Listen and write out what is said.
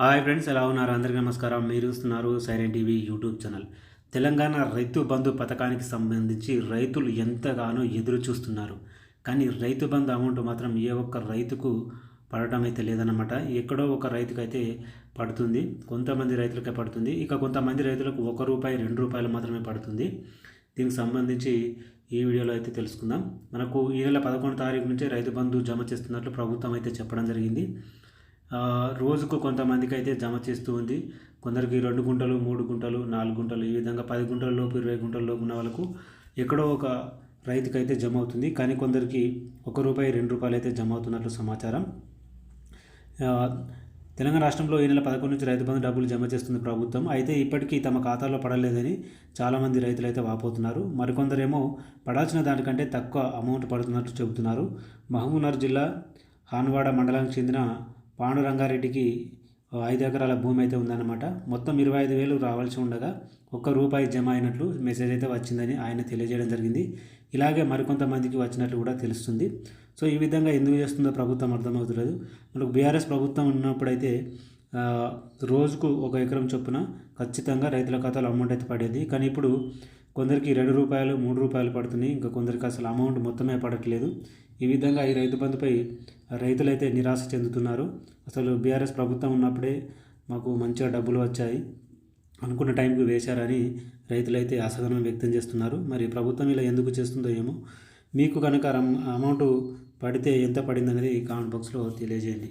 Hi friends ఎలా ఉన్నారు? అందరికీ నమస్కారం. మీరు చూస్తున్నారు siren TV YouTube channel. Telangana Rythu Bandhu పథకానికి సంబంధించి రైతులు ఎంతగానో ఎదురు చూస్తున్నారు. కానీ రైతు బంధు అమౌంట్ మాత్రం ఏ ఒక్క రైతుకు పడటం అయితే లేదన్నమాట. ఎక్కడో ఒక రైతుకు అయితే పడుతుంది. కొంతమంది రైతులకే పడుతుంది. ఇక కొంతమంది రైతులకు ఒక రూపాయి రెండు రూపాయలు మాత్రమే పడుతుంది. దీనికి సంబంధించి ఈ వీడియోలో అయితే తెలుసుకుందాం. మనకు ఈ నెల పదకొండు తారీఖు నుంచే రైతు బంధు జమ చేస్తున్నట్లు ప్రభుత్వం అయితే చెప్పడం జరిగింది. రోజుకు కొంతమందికి అయితే జమ చేస్తూ ఉంది. కొందరికి రెండు గుంటలు మూడు గుంటలు నాలుగు గుంటలు ఈ విధంగా పది గుంటల లోపు ఇరవై గుంటల లోపు ఉన్న వాళ్ళకు ఎక్కడో ఒక రైతుకి అయితే జమ అవుతుంది. కానీ కొందరికి ఒక రూపాయి రెండు రూపాయలు అయితే జమ అవుతున్నట్లు సమాచారం. తెలంగాణ రాష్ట్రంలో ఈ నెల పదకొండు నుంచి రైతు బంధు డబ్బులు జమ చేస్తుంది ప్రభుత్వం. అయితే ఇప్పటికీ తమ ఖాతాలో పడలేదని చాలామంది రైతులు అయితే వాపోతున్నారు. మరికొందరేమో పడాల్సిన దానికంటే తక్కువ అమౌంట్ పడుతున్నట్లు చెబుతున్నారు. మహబూబ్నగర్ జిల్లా హాన్వాడ మండలానికి చెందిన పాండురంగారెడ్డికి ఐదు ఎకరాల భూమి అయితే ఉందన్నమాట. మొత్తం ఇరవై ఐదు వేలు రావాల్సి ఉండగా ఒక్క రూపాయి జమ అయినట్లు మెసేజ్ అయితే వచ్చిందని ఆయన తెలియజేయడం జరిగింది. ఇలాగే మరికొంతమందికి వచ్చినట్లు కూడా తెలుస్తుంది. సో ఈ విధంగా ఎందుకు చేస్తుందో ప్రభుత్వం అర్థమవుతలేదు. మనకు బీఆర్ఎస్ ప్రభుత్వం ఉన్నప్పుడైతే రోజుకు ఒక ఎకరం చొప్పున ఖచ్చితంగా రైతుల ఖాతాలో అమౌంట్ అయితే పడేది. కానీ ఇప్పుడు కొందరికి రెండు రూపాయలు మూడు రూపాయలు పడుతున్నాయి. ఇంకా కొందరికి అసలు అమౌంట్ మొత్తమే పడట్లేదు. ఈ విధంగా ఈ రైతు బంధుపై రైతులైతే నిరాశ చెందుతున్నారు. అసలు బీఆర్ఎస్ ప్రభుత్వం ఉన్నప్పుడే మాకు మంచిగా డబ్బులు వచ్చాయి. అనుకున్న టైంకి వేశారని రైతులైతే అసహనం వ్యక్తం చేస్తున్నారు. మరి ప్రభుత్వం ఇలా ఎందుకు చేస్తుందో ఏమో మీకు కనుక అమౌంట్ పడితే ఎంత పడింది అనేది కామెంట్ బాక్స్లో తెలియజేయండి.